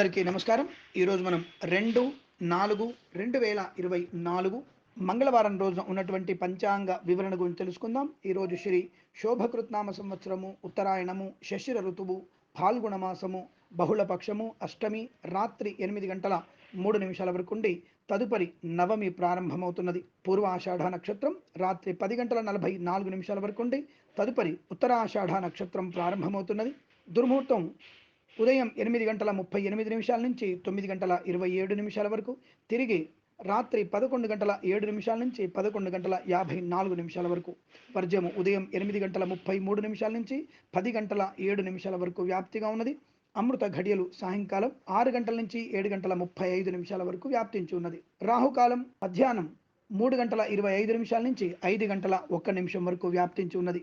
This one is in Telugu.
అందరికీ నమస్కారం. ఈరోజు మనం రెండు నాలుగు రెండు వేల ఇరవై నాలుగు మంగళవారం రోజున ఉన్నటువంటి పంచాంగ వివరణ గురించి తెలుసుకుందాం. ఈరోజు శ్రీ శోభకృత్నామ సంవత్సరము ఉత్తరాయణము శశిర ఋతువు పాల్గొన మాసము బహుళ పక్షము అష్టమి రాత్రి ఎనిమిది గంటల మూడు నిమిషాల వరకు ఉండి తదుపరి నవమి ప్రారంభమవుతున్నది. పూర్వాషాఢ నక్షత్రం రాత్రి పది గంటల నలభై నాలుగు నిమిషాల వరకు ఉండి తదుపరి ఉత్తరాషాఢ నక్షత్రం ప్రారంభమవుతున్నది. దుర్ముహూర్తం ఉదయం ఎనిమిది గంటల ముప్పై ఎనిమిది నిమిషాల నుంచి తొమ్మిది గంటల ఇరవై ఏడు నిమిషాల వరకు తిరిగి రాత్రి పదకొండు గంటల ఏడు నిమిషాల నుంచి పదకొండు గంటల యాభై నాలుగు నిమిషాల వరకు. వర్జము ఉదయం ఎనిమిది గంటల ముప్పై మూడు నిమిషాల నుంచి పది గంటల ఏడు నిమిషాల వరకు వ్యాప్తిగా ఉన్నది. అమృత ఘడియలు సాయంకాలం ఆరు గంటల నుంచి ఏడు గంటల ముప్పై ఐదు నిమిషాల వరకు వ్యాప్తించి ఉన్నది. రాహుకాలం మధ్యాహ్నం మూడు గంటల ఇరవై ఐదు నిమిషాల నుంచి ఐదు గంటల ఒక్క నిమిషం వరకు వ్యాప్తించి ఉన్నది.